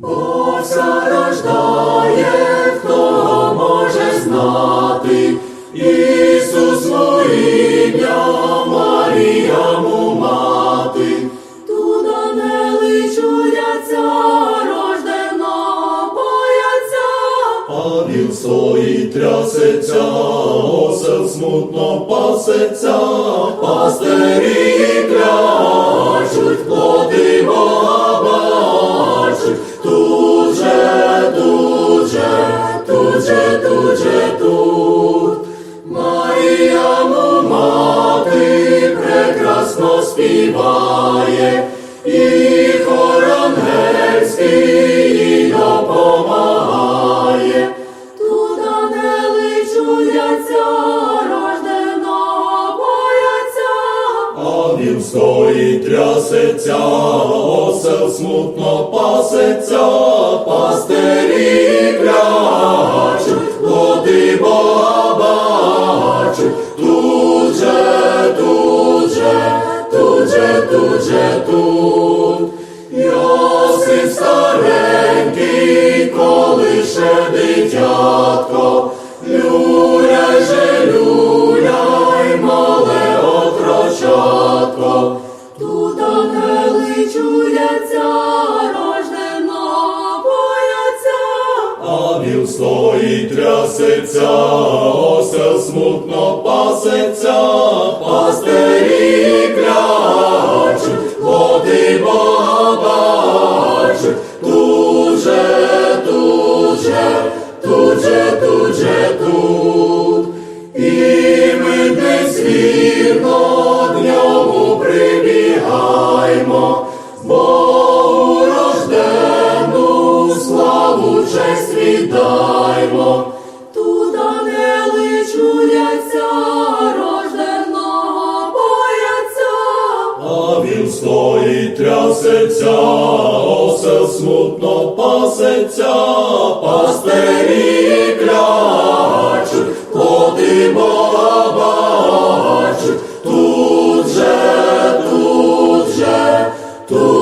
Бо вся хто може знати, Ісус ім'я, Марія му мати. Тут ангели чудяться, рожденого бояться. Ангел стоїть трясеться, осел смутно пасеться, пастирі клячуть, плоди прекрасно співає, і хор ангельський їй допомагає. Тут ангели чудяться, рожденого бояться. Ангел стоїть трясеться, осел смутно пасеться, пастирі Йосип старенький, коли ще дитятко, люляй же, люляй, мале отрочатко. Тут ангели чудяться, рожденого бояться. а Ангел стоїть трясеться, осел смутно пасеться, бачуть. Тут же, тут же, тут же, тут же, тут. І ми десь вірно дньому прибігаємо, Богу рождену славу честь віддаймо. Трясеться, осел смутно пасеться, пастирі клячуть, плоди бачуть. Тут же, тут же, тут